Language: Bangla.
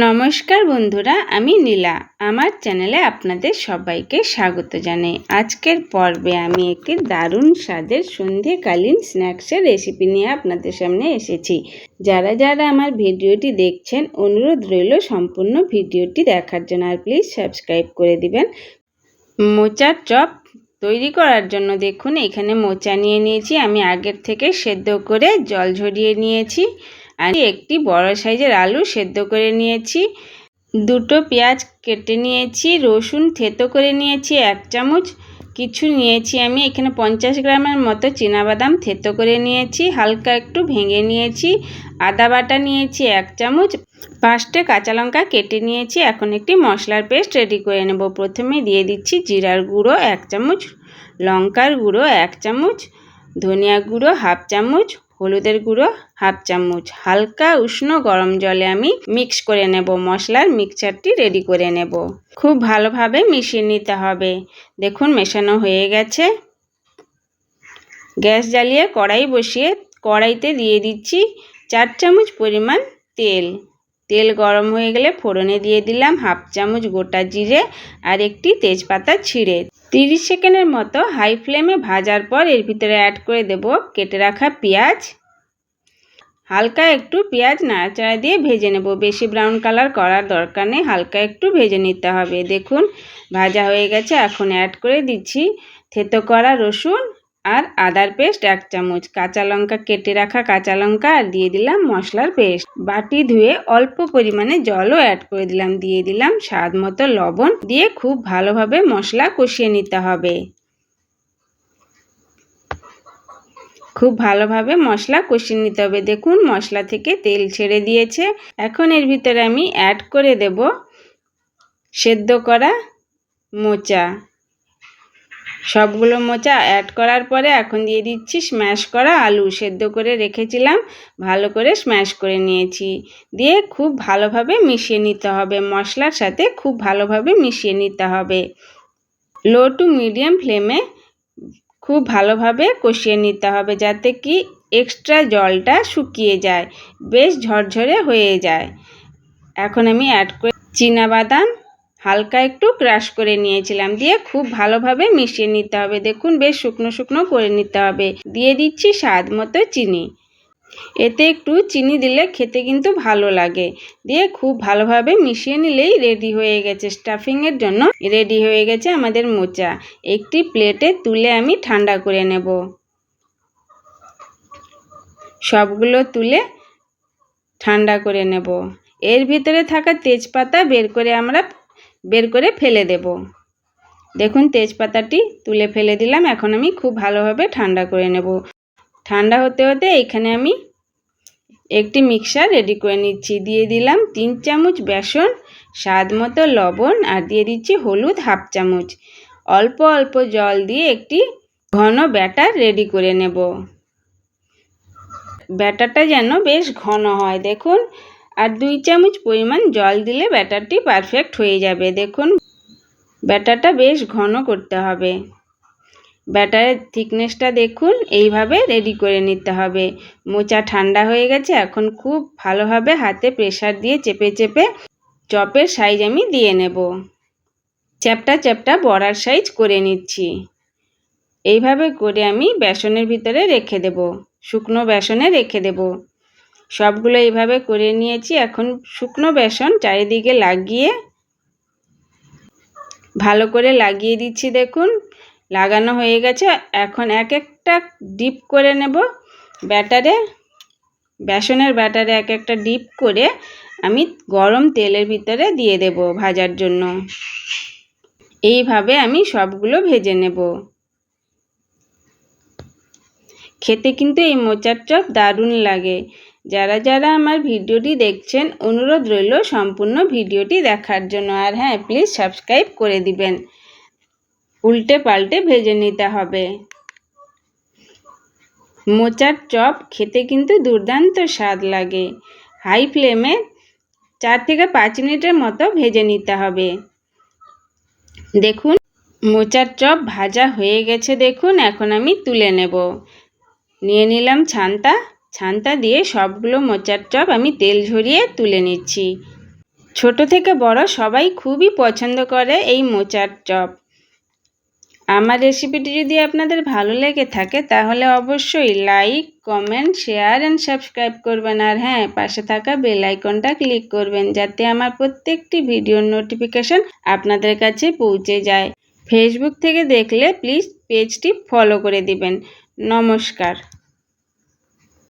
নমস্কার বন্ধুরা, আমি নীলা। আমার চ্যানেলে আপনাদের সবাইকে স্বাগত জানাই। আজকের পর্বে আমি একটি দারুণ স্বাদের সন্ধেকালীন স্ন্যাক্সের রেসিপি নিয়ে আপনাদের সামনে এসেছি। যারা যারা আমার ভিডিওটি দেখছেন, অনুরোধ রইল সম্পূর্ণ ভিডিওটি দেখার জন্য, আর প্লিজ সাবস্ক্রাইব করে দিবেন। মোচার চপ তৈরি করার জন্য দেখুন, এখানে মোচা নিয়ে নিয়েছি। আমি আগের থেকে সেদ্ধ করে জল ঝরিয়ে নিয়েছি। আর একটি বড় সাইজের আলু সেদ্ধ করে নিয়েছি। দুটো পেঁয়াজ কেটে নিয়েছি, রসুন থেতো করে নিয়েছি, এক চামচ। কিছু নিয়েছি আমি, এখানে পঞ্চাশ গ্রামের মতো বাদাম থেতো করে নিয়েছি, হালকা একটু ভেঙে নিয়েছি। আদা বাটা নিয়েছি, এক চামচ। পাঁচটে কাঁচা লঙ্কা কেটে নিয়েছি, এখন একটি মশলার পেস্ট রেডি করে নেব। প্রথমে দিয়ে দিচ্ছি জিরার গুঁড়ো, এক চামচ। লঙ্কার গুঁড়ো, এক চামচ। ধনিয়া গুঁড়ো, হাফ চামচ। হলুদের গুঁড়ো, হাফ চামচ হালকা উষ্ণ গরম জলে আমি মিক্স করে নেব। মশলার মিক্সচারটি রেডি করে নেব। খুব ভালোভাবে মিশিয়ে নিতে হবে। দেখুন, মেশানো হয়ে গেছে। গ্যাস জ্বালিয়ে কড়াই বসিয়ে কড়াইতে দিয়ে দিচ্ছি চার চামচ পরিমাণ তেল। তেল গরম হয়ে গেলে ফোড়নে দিয়ে দিলাম হাফ চামচ গোটা জিরে আর একটি তেজপাতা ছিঁড়ে। তিরিশ সেকেন্ডের মতো হাই ফ্লেমে ভাজার পর এর ভিতরে অ্যাড করে দেব কেটে রাখা পেঁয়াজ হালকা একটু পেঁয়াজ নাড়াচাড়া দিয়ে ভেজে নেব। বেশি ব্রাউন কালার করার দরকার নেই, হালকা একটু ভেজে নিতে হবে। দেখুন, ভাজা হয়ে গেছে, এখন অ্যাড করে দিচ্ছি থেতো করা রসুন আর আদার পেস্ট এক চামচ। কাঁচা লঙ্কা কেটে রাখা কাঁচা লঙ্কা আর দিয়ে দিলাম মশলার পেস্ট বাটি ধুয়ে অল্প পরিমাণে জলও অ্যাড করে দিলাম। দিয়ে দিলাম স্বাদ মতো লবণ দিয়ে খুব ভালোভাবে মশলা কষিয়ে নিতে হবে। খুব ভালোভাবে মশলা কষিয়ে নিতে হবে। দেখুন, মশলা থেকে তেল ছেড়ে দিয়েছে। এখন এর ভিতরে আমি অ্যাড করে দেব সেদ্ধ করা মোচা। সবগুলো মোচা অ্যাড করার পরে এখন দিয়ে দিচ্ছি স্ম্যাশ করা আলু। সেদ্ধ করে রেখেছিলাম, ভালো করে স্ম্যাশ করে নিয়েছি। দিয়ে খুব ভালোভাবে মিশিয়ে নিতে হবে। মশলার সাথে খুব ভালোভাবে মিশিয়ে নিতে হবে। লো টু মিডিয়াম ফ্লেমে খুব ভালোভাবে কষিয়ে নিতে হবে যাতে কি এক্সট্রা জলটা শুকিয়ে যায়, বেশ ঝরঝরে হয়ে যায়। এখন আমি অ্যাড করে বাদাম হালকা একটু ক্রাশ করে নিয়েছিলাম, দিয়ে খুব ভালোভাবে মিশিয়ে নিতে হবে। দেখুন, বেশ শুকনো শুকনো করে নিতে হবে। দিয়ে দিচ্ছি স্বাদ মতো চিনি। এতে একটু চিনি দিলে খেতে কিন্তু ভালো লাগে। দিয়ে খুব ভালোভাবে মিশিয়ে নিলেই রেডি হয়ে গেছে। স্টাফিংয়ের জন্য রেডি হয়ে গেছে আমাদের মোচা। একটি প্লেটে তুলে আমি ঠান্ডা করে নেব। সবগুলো তুলে ঠান্ডা করে নেব। এর ভিতরে থাকা তেজপাতা বের করে আমরা বের করে ফেলে দেব। দেখুন, তেজপাতাটি তুলে ফেলে দিলাম। এখন আমি খুব ভালোভাবে ঠান্ডা করে নেব। ঠান্ডা হতে হতে এখানে আমি একটি মিক্সার রেডি করে নিচ্ছি। দিয়ে দিলাম তিন চামচ বেসন, স্বাদ মতো লবণ আর দিয়ে দিচ্ছি হলুদ হাফ চামচ। অল্প অল্প জল দিয়ে একটি ঘন ব্যাটার রেডি করে নেব। ব্যাটারটা যেন বেশ ঘন হয়, দেখুন। আর দুই চামচ পরিমাণ জল দিলে ব্যাটারটি পারফেক্ট হয়ে যাবে, দেখুন। ব্যাটারটা বেশ ঘন করতে হবে। ব্যাটারের থিকনেসটা দেখুন, এইভাবে রেডি করে নিতে হবে। মোচা ঠান্ডা হয়ে গেছে, এখন খুব ভালোভাবে হাতে প্রেশার দিয়ে চেপে চেপে চপের সাইজ আমি দিয়ে নেব। চ্যাপটা চ্যাপটা বড়ার সাইজ করে নিচ্ছি। এইভাবে করে আমি বেসনের ভিতরে রেখে দেব, শুকনো বেসনে রেখে দেব। সবগুলো এইভাবে করে নিয়েছি, এখন শুকনো বেসন চারিদিকে লাগিয়ে ভালো করে লাগিয়ে দিচ্ছি, দেখুন। লাগানো হয়ে গেছে। এখন এক একটা ডিপ করে নেব ব্যাটারে। বেসনের ব্যাটারে এক একটা ডিপ করে আমি গরম তেলের ভিতরে দিয়ে দেব ভাজার জন্য। এইভাবে আমি সবগুলো ভেজে নেব। খেতে কিন্তু এই মোচার চপ দারুণ লাগে। যারা যারা আমার ভিডিওটি দেখছেন, অনুরোধ রইল সম্পূর্ণ ভিডিওটি দেখার জন্য। আর হ্যাঁ প্লিজ সাবস্ক্রাইব করে দিবেন। উল্টে পাল্টে ভেজে নিতে হবে। মোচার চপ খেতে কিন্তু দুর্দান্ত স্বাদ লাগে। হাই ফ্লেমে চার থেকে পাঁচ মিনিটের মতো ভেজে নিতে হবে। দেখুন, মোচার চপ ভাজা হয়ে গেছে দেখুন, এখন আমি তুলে নেব। নিয়ে নিলাম ছানটা ছানটা দিয়ে সবগুলো মোচার চপ আমি তেল ঝরিয়ে তুলে নিচ্ছি। ছোট থেকে বড় সবাই খুবই পছন্দ করে এই মোচার চপ। আমার রেসিপিটি যদি আপনাদের ভালো লেগে থাকে, তাহলে অবশ্যই like comment share and subscribe করবেন। আর হ্যাঁ পাশে থাকা বেল আইকনটা ক্লিক করবেন, যাতে আমার প্রত্যেকটি ভিডিওর নোটিফিকেশন আপনাদের কাছে পৌঁছে যায়। ফেসবুক থেকে দেখলে প্লিজ পেজটি ফলো করে দিবেন। নমস্কার।